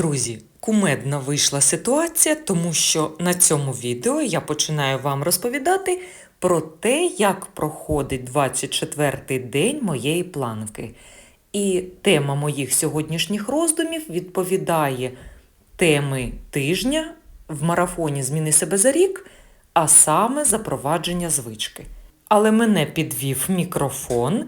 Друзі, кумедна вийшла ситуація, тому що на цьому відео я починаю вам розповідати про те, як проходить 24-й день моєї планки. І тема моїх сьогоднішніх роздумів відповідає теми тижня в марафоні Зміни себе за рік, а саме запровадження звички. Але мене підвів мікрофон,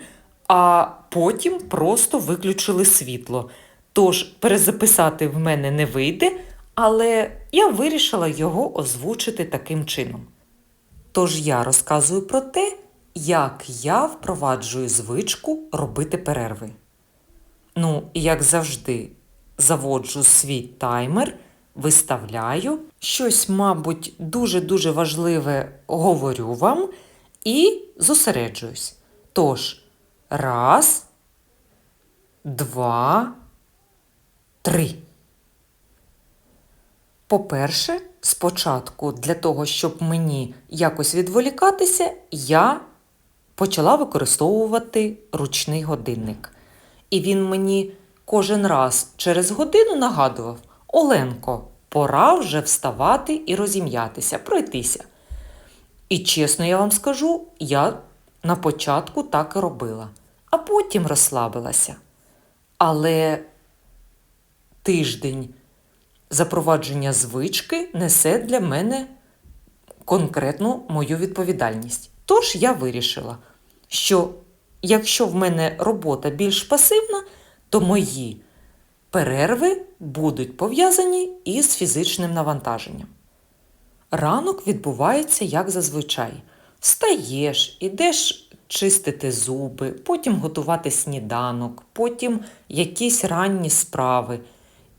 а потім просто виключили світло. Тож перезаписати в мене не вийде, але я вирішила його озвучити таким чином. Тож я розказую про те, як я впроваджую звичку робити перерви. Ну, і як завжди, заводжу свій таймер, виставляю, щось, мабуть, дуже-дуже важливе говорю вам і зосереджуюсь. Тож, раз, два, три. По-перше, спочатку, для того, щоб мені якось відволікатися, я почала використовувати ручний годинник. І він мені кожен раз через годину нагадував: Оленко, пора вже вставати і розім'ятися, пройтися. І чесно я вам скажу, я на початку так і робила, а потім розслабилася. Але тиждень запровадження звички несе для мене конкретну мою відповідальність. Тож я вирішила, що якщо в мене робота більш пасивна, то мої перерви будуть пов'язані із фізичним навантаженням. Ранок відбувається як зазвичай. Встаєш, ідеш чистити зуби, потім готувати сніданок, потім якісь ранні справи,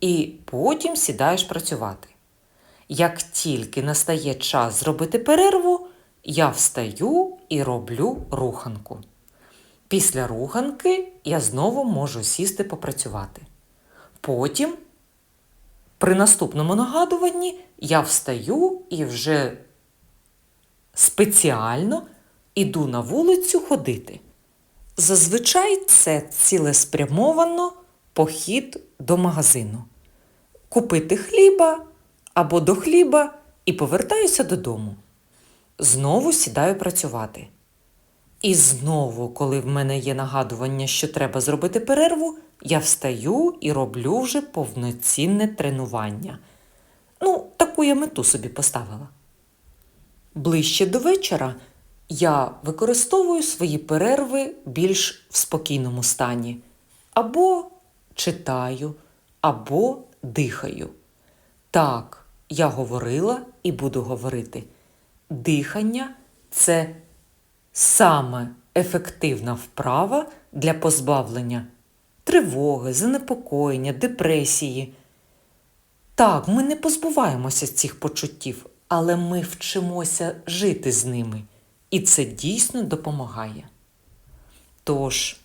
і потім сідаєш працювати. Як тільки настає час зробити перерву, я встаю і роблю руханку. Після руханки я знову можу сісти попрацювати. Потім, при наступному нагадуванні, я встаю і вже спеціально іду на вулицю ходити. Зазвичай це цілеспрямовано похід до магазину. Купити хліба або до хліба і повертаюся додому. Знову сідаю працювати. І знову, коли в мене є нагадування, що треба зробити перерву, я встаю і роблю вже повноцінне тренування. Ну, таку я мету собі поставила. Ближче до вечора я використовую свої перерви більш в спокійному стані. Або читаю, або дихаю. Так, я говорила і буду говорити. Дихання це саме ефективна вправа для позбавлення тривоги, занепокоєння, депресії. Так, ми не позбуваємося цих почуттів, але ми вчимося жити з ними, і це дійсно допомагає. Тож,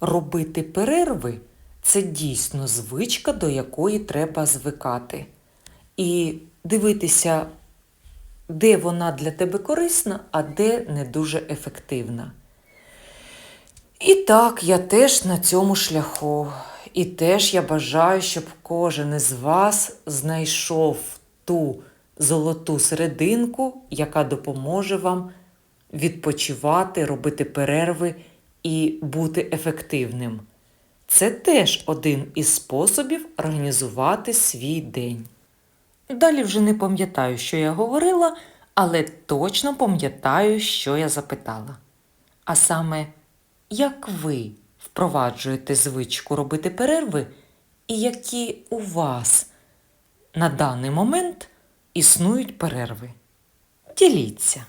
робити перерви це дійсно звичка, до якої треба звикати. І дивитися, де вона для тебе корисна, а де не дуже ефективна. І так, я теж на цьому шляху. І теж я бажаю, щоб кожен із вас знайшов ту золоту серединку, яка допоможе вам відпочивати, робити перерви і бути ефективним. Це теж один із способів організувати свій день. Далі вже не пам'ятаю, що я говорила, але точно пам'ятаю, що я запитала. А саме, як ви впроваджуєте звичку робити перерви, і які у вас на даний момент існують перерви? Діліться.